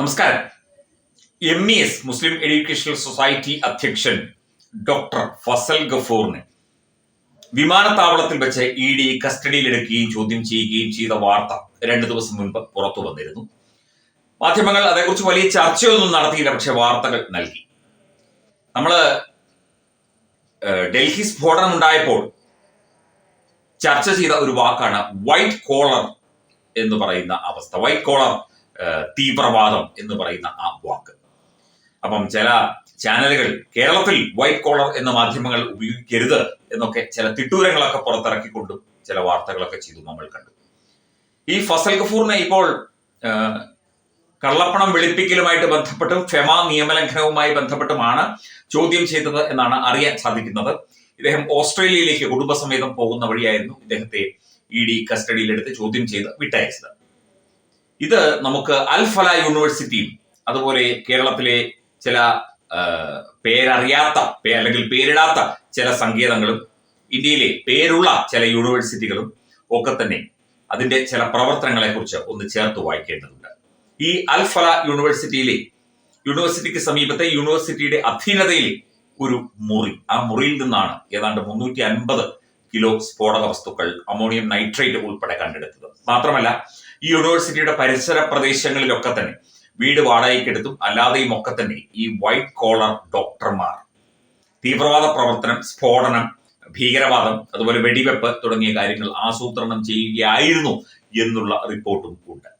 നമസ്കാരം. M E S Muslim educational society അധ്യക്ഷൻ doctor Fazal ഗഫൂറിന് വിമാനത്താവളത്തിൽ വെച്ച് ഇ ഡി കസ്റ്റഡിയിലെടുക്കുകയും ചോദ്യം ചെയ്യുകയും ചെയ്ത വാർത്ത രണ്ടു ദിവസം മുൻപ് പുറത്തു വന്നിരുന്നു. മാധ്യമങ്ങൾ അതേക്കുറിച്ച് വലിയ ചർച്ചയൊന്നും നടത്തിയില്ല പക്ഷെ വാർത്തകൾ നൽകി. നമ്മൾ ഡൽഹി സ്ഫോടനം ഉണ്ടായപ്പോൾ ചർച്ച ചെയ്ത ഒരു വാക്കാണ് വൈറ്റ് കോളർ എന്ന് പറയുന്ന അവസ്ഥ. വൈറ്റ് കോളർ തീവ്രവാദം എന്ന് പറയുന്ന ആ വാക്ക്. അപ്പം ചില ചാനലുകൾ കേരളത്തിൽ വൈറ്റ് കോളർ എന്ന മാധ്യമങ്ങൾ ഉപയോഗിക്കരുത് എന്നൊക്കെ ചില തിട്ടൂരങ്ങളൊക്കെ പുറത്തിറക്കിക്കൊണ്ടും ചില വാർത്തകളൊക്കെ ചെയ്തു നമ്മൾ കണ്ടു. ഈ ഫസൽ ഗഫൂറിനെ ഇപ്പോൾ കള്ളപ്പണം വെളുപ്പിക്കലുമായിട്ട് ബന്ധപ്പെട്ടും ഫെമ നിയമലംഘനവുമായി ബന്ധപ്പെട്ടുമാണ് ചോദ്യം ചെയ്തത് എന്നാണ് അറിയാൻ സാധിക്കുന്നത്. ഇദ്ദേഹം ഓസ്ട്രേലിയയിലേക്ക് കുടുംബസമേതം പോകുന്ന വഴിയായിരുന്നു ഇദ്ദേഹത്തെ ഇ ഡി കസ്റ്റഡിയിലെടുത്ത് ചോദ്യം ചെയ്ത് വിട്ടയച്ചത്. ഇത് നമുക്ക് അൽഫല യൂണിവേഴ്സിറ്റിയും അതുപോലെ കേരളത്തിലെ ചില പേരറിയാത്ത അല്ലെങ്കിൽ പേരിടാത്ത ചില സങ്കേതങ്ങളും ഇന്ത്യയിലെ പേരുള്ള ചില യൂണിവേഴ്സിറ്റികളും ഒക്കെ തന്നെ അതിന്റെ ചില പ്രവർത്തനങ്ങളെ കുറിച്ച് ഒന്ന് ചേർത്ത് വായിക്കേണ്ടതുണ്ട്. ഈ അൽഫല യൂണിവേഴ്സിറ്റിയിലെ യൂണിവേഴ്സിറ്റിക്ക് സമീപത്തെ യൂണിവേഴ്സിറ്റിയുടെ അധീനതയിൽ ഒരു മുറി. ആ മുറിയിൽ നിന്നാണ് ഏതാണ്ട് മുന്നൂറ്റി അൻപത് കിലോ സ്ഫോടക വസ്തുക്കൾ അമോണിയം നൈട്രേറ്റ് ഉൾപ്പെടെ കണ്ടെടുത്തത്. മാത്രമല്ല ഈ യൂണിവേഴ്സിറ്റിയുടെ പരിസര പ്രദേശങ്ങളിലൊക്കെ തന്നെ വീട് വാടകയ്ക്കെടുത്തും അല്ലാതെയും ഒക്കെ തന്നെ ഈ വൈറ്റ് കോളർ ഡോക്ടർമാർ തീവ്രവാദ പ്രവർത്തനം സ്ഫോടനം ഭീകരവാദം അതുപോലെ വെടിവെപ്പ് തുടങ്ങിയ കാര്യങ്ങൾ ആസൂത്രണം ചെയ്യുകയായിരുന്നു എന്നുള്ള റിപ്പോർട്ടും ഉണ്ട്.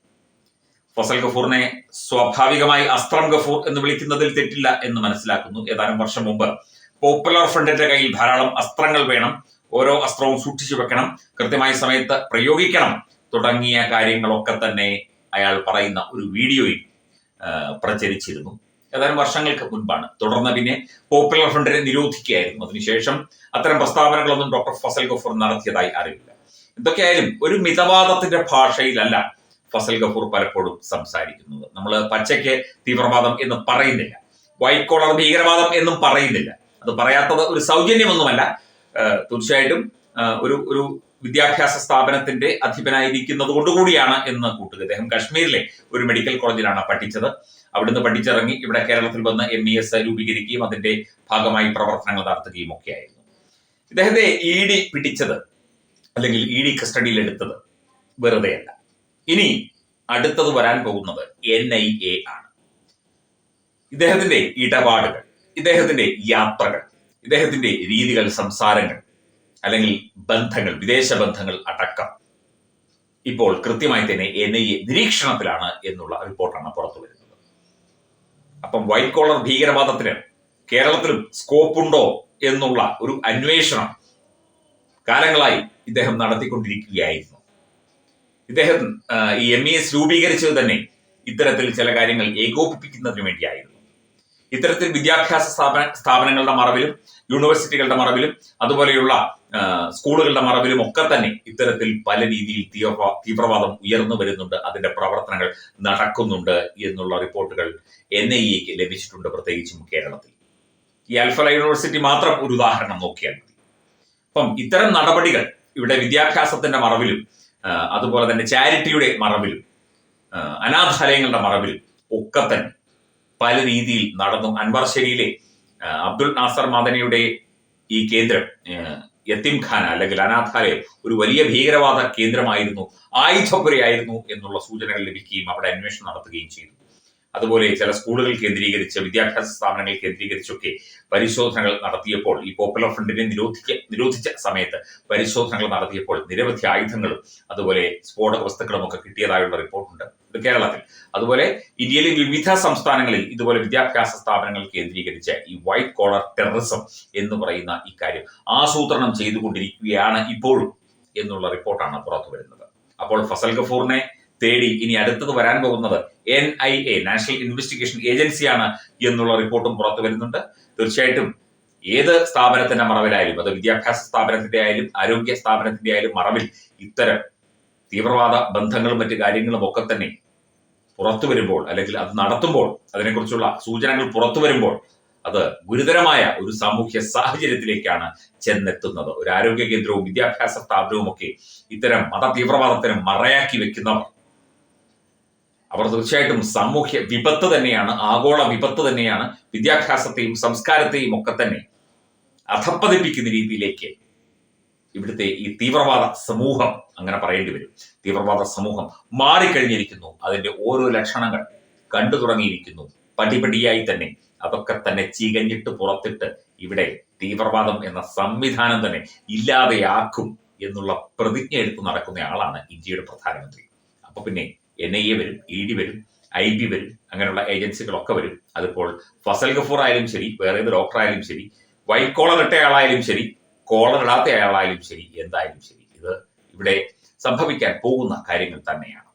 ഫസൽ ഗഫൂറിനെ സ്വാഭാവികമായി അസ്ത്രം ഗഫൂർ എന്ന് വിളിക്കുന്നതിൽ തെറ്റില്ല എന്ന് മനസ്സിലാക്കുന്നു. ഏതാനും വർഷം മുമ്പ് പോപ്പുലർ ഫ്രണ്ടിന്റെ കയ്യിൽ ധാരാളം അസ്ത്രങ്ങൾ വേണം ഓരോ അസ്ത്രവും സൂക്ഷിച്ചു വെക്കണം കൃത്യമായ സമയത്ത് പ്രയോഗിക്കണം തുടങ്ങിയ കാര്യങ്ങളൊക്കെ തന്നെ അയാൾ പറയുന്ന ഒരു വീഡിയോയിൽ പ്രചരിച്ചിരുന്നു. ഏതാനും വർഷങ്ങൾക്ക് മുൻപാണ്. തുടർന്ന് പിന്നെ പോപ്പുലർ ഫ്രണ്ടിനെ നിരോധിക്കുകയായിരുന്നു. അതിനുശേഷം അത്തരം പ്രസ്താവനകളൊന്നും ഡോക്ടർ ഫസൽ ഗഫൂർ നടത്തിയതായി അറിവില്ല. എന്തൊക്കെയായാലും ഒരു മിതവാദത്തിന്റെ ഭാഷയിലല്ല ഫസൽ ഗഫൂർ പലപ്പോഴും സംസാരിക്കുന്നത്. നമ്മൾ പച്ചയ്ക്ക് തീവ്രവാദം എന്ന് പറയുന്നില്ല. വൈറ്റ് കോളർ ഭീകരവാദം എന്നും പറയുന്നില്ല. അത് പറയാത്തത് ഒരു സൗജന്യമൊന്നുമല്ല. തീർച്ചയായിട്ടും ഒരു ഒരു വിദ്യാഭ്യാസ സ്ഥാപനത്തിന്റെ അധിപനായിരിക്കുന്നത് കൊണ്ടുകൂടിയാണ് എന്ന് കൂട്ടുക. അദ്ദേഹം കാശ്മീരിലെ ഒരു മെഡിക്കൽ കോളേജിലാണ് പഠിച്ചത്. അവിടുന്ന് പഠിച്ചിറങ്ങി ഇവിടെ കേരളത്തിൽ വന്ന് എം ഇ എസ് രൂപീകരിക്കുകയും അതിന്റെ ഭാഗമായി പ്രവർത്തനങ്ങൾ നടത്തുകയും ഒക്കെയായിരുന്നു. ഇദ്ദേഹത്തെ ഇ ഡി പിടിച്ചത് അല്ലെങ്കിൽ ഇ ഡി കസ്റ്റഡിയിൽ എടുത്തത് വെറുതെയല്ല ഇനി അടുത്തത് വരാൻ പോകുന്നത് എൻ ഐ എ ആണ്. ഇദ്ദേഹത്തിന്റെ ഇടപാടുകൾ ഇദ്ദേഹത്തിന്റെ യാത്രകൾ ഇദ്ദേഹത്തിന്റെ രീതികൾ സംസാരങ്ങൾ അല്ലെങ്കിൽ ബന്ധങ്ങൾ വിദേശ ബന്ധങ്ങൾ അടക്കം. ഇപ്പോൾ കൃത്യമായി തന്നെ എൻ ഐ എ നിരീക്ഷണത്തിലാണ് എന്നുള്ള റിപ്പോർട്ടാണ് പുറത്തു വരുന്നത്. അപ്പം വൈറ്റ് കോളർ ഭീകരവാദത്തിന് കേരളത്തിലും സ്കോപ്പ് ഉണ്ടോ എന്നുള്ള ഒരു അന്വേഷണം കാലങ്ങളായി ഇദ്ദേഹം നടത്തിക്കൊണ്ടിരിക്കുകയായിരുന്നു. ഇദ്ദേഹം ഈ എം ഇ എസ് രൂപീകരിച്ചത് തന്നെ ഇത്തരത്തിൽ ചില കാര്യങ്ങൾ ഏകോപിപ്പിക്കുന്നതിന് വേണ്ടിയായിരുന്നു. ഇത്തരത്തിൽ വിദ്യാഭ്യാസ സ്ഥാപന സ്ഥാപനങ്ങളുടെ മറവിലും യൂണിവേഴ്സിറ്റികളുടെ മറവിലും അതുപോലെയുള്ള സ്കൂളുകളുടെ മറവിലും ഒക്കെ തന്നെ ഇത്തരത്തിൽ പല രീതിയിൽ തീവ്ര തീവ്രവാദം ഉയർന്നു വരുന്നുണ്ട്. അതിന്റെ പ്രവർത്തനങ്ങൾ നടക്കുന്നുണ്ട് എന്നുള്ള റിപ്പോർട്ടുകൾ എൻ ഐ എക്ക് ലഭിച്ചിട്ടുണ്ട് പ്രത്യേകിച്ചും കേരളത്തിൽ. ഈ അൽഫല യൂണിവേഴ്സിറ്റി മാത്രം ഒരു ഉദാഹരണം നോക്കിയാൽ മതി. അപ്പം ഇത്തരം നടപടികൾ ഇവിടെ വിദ്യാഭ്യാസത്തിന്റെ മറവിലും അതുപോലെ തന്നെ ചാരിറ്റിയുടെ മറവിലും അനാഥാലയങ്ങളുടെ മറവിലും ഒക്കെ തന്നെ പല രീതിയിൽ നടന്നു. അൻവർശരിയിലെ അബ്ദുൽ നാസർ മാദനിയുടെ ഈ കേന്ദ്രം യത്തീംഖാന അല്ലെങ്കിൽ അനാഥാലയം ഒരു വലിയ ഭീകരവാദ കേന്ദ്രമായിരുന്നു ആയുധപുരയായിരുന്നു എന്നുള്ള സൂചനകൾ ലഭിക്കുകയും അവിടെ അന്വേഷണം നടത്തുകയും ചെയ്തു. അതുപോലെ ചില സ്കൂളുകൾ കേന്ദ്രീകരിച്ച് വിദ്യാഭ്യാസ സ്ഥാപനങ്ങൾ കേന്ദ്രീകരിച്ചൊക്കെ പരിശോധനകൾ നടത്തിയപ്പോൾ ഈ പോപ്പുലർ ഫ്രണ്ടിനെ നിരോധിക്ക നിരോധിച്ച സമയത്ത് പരിശോധനകൾ നടത്തിയപ്പോൾ നിരവധി ആയുധങ്ങളും അതുപോലെ സ്ഫോടക വസ്തുക്കളും ഒക്കെ കിട്ടിയതായുള്ള റിപ്പോർട്ടുണ്ട് ഇത് കേരളത്തിൽ. അതുപോലെ ഇന്ത്യയിലെ വിവിധ സംസ്ഥാനങ്ങളിൽ ഇതുപോലെ വിദ്യാഭ്യാസ സ്ഥാപനങ്ങൾ കേന്ദ്രീകരിച്ച് ഈ വൈറ്റ് കോളർ ടെററിസം എന്ന് പറയുന്ന ഇക്കാര്യം ആസൂത്രണം ചെയ്തുകൊണ്ടിരിക്കുകയാണ് ഇപ്പോഴും എന്നുള്ള റിപ്പോർട്ടാണ് പുറത്തു വരുന്നത് അപ്പോൾ ഫസൽ ഗഫൂറിനെ തേടി ഇനി അടുത്തത് വരാൻ പോകുന്നത് N I A national investigation ഏജൻസിയാണ് എന്നുള്ള റിപ്പോർട്ടും പുറത്തു വരുന്നുണ്ട്. തീർച്ചയായിട്ടും ഏത് സ്ഥാപനത്തിന്റെ മറവിലായാലും അത് വിദ്യാഭ്യാസ സ്ഥാപനത്തിന്റെ ആയാലും ആരോഗ്യ സ്ഥാപനത്തിന്റെ ആയാലും മറവിൽ ഇത്തരം തീവ്രവാദ ബന്ധങ്ങളും മറ്റു കാര്യങ്ങളും ഒക്കെ തന്നെ പുറത്തു വരുമ്പോൾ അല്ലെങ്കിൽ അത് നടത്തുമ്പോൾ അതിനെക്കുറിച്ചുള്ള സൂചനകൾ പുറത്തു വരുമ്പോൾ അത് ഗുരുതരമായ ഒരു സാമൂഹ്യ സാഹചര്യത്തിലേക്കാണ് ചെന്നെത്തുന്നത്. ഒരു ആരോഗ്യ കേന്ദ്രവും വിദ്യാഭ്യാസ സ്ഥാപനവും ഒക്കെ ഇത്തരം മത തീവ്രവാദത്തിന് മറയാക്കി വെക്കുന്നവർ അവർ തീർച്ചയായിട്ടും സാമൂഹ്യ വിപത്ത് തന്നെയാണ് ആഗോള വിപത്ത് തന്നെയാണ് വിദ്യാഭ്യാസത്തെയും സംസ്കാരത്തെയും ഒക്കെ തന്നെ അധപ്പതിപ്പിക്കുന്ന രീതിയിലേക്ക് ഇവിടുത്തെ ഈ തീവ്രവാദ സമൂഹം അങ്ങനെ പറയേണ്ടി വരും. തീവ്രവാദ സമൂഹം മാറിക്കഴിഞ്ഞിരിക്കുന്നു. അതിന്റെ ഓരോ ലക്ഷണങ്ങൾ കണ്ടു തുടങ്ങിയിരിക്കുന്നു. പടിപടിയായി തന്നെ അതൊക്കെ തന്നെ ചീകഞ്ഞിട്ട് പുറത്തിട്ട് ഇവിടെ തീവ്രവാദം എന്ന സംവിധാനം തന്നെ ഇല്ലാതെയാക്കും എന്നുള്ള പ്രതിജ്ഞ എടുത്ത് നടക്കുന്ന ആളാണ് ഇന്ത്യയുടെ പ്രധാനമന്ത്രി. അപ്പൊ പിന്നെ എൻ ഐ എ വരും ഇ ഡി വരും ഐ ബി വരും അങ്ങനെയുള്ള ഏജൻസികളൊക്കെ വരും. അതിപ്പോൾ ഫസൽ ഗഫൂർ ആയാലും ശരി വേറെ ഏത് ഡോക്ടർ ആയാലും ശരി വൈറ്റ് കോളർ ഇട്ട ആളായാലും ശരി കോളർ ഇടാത്ത ആളായാലും ശരി എന്തായാലും ശരി. ഇത് ഇവിടെ സംഭവിക്കാൻ പോകുന്ന കാര്യങ്ങൾ തന്നെയാണ്.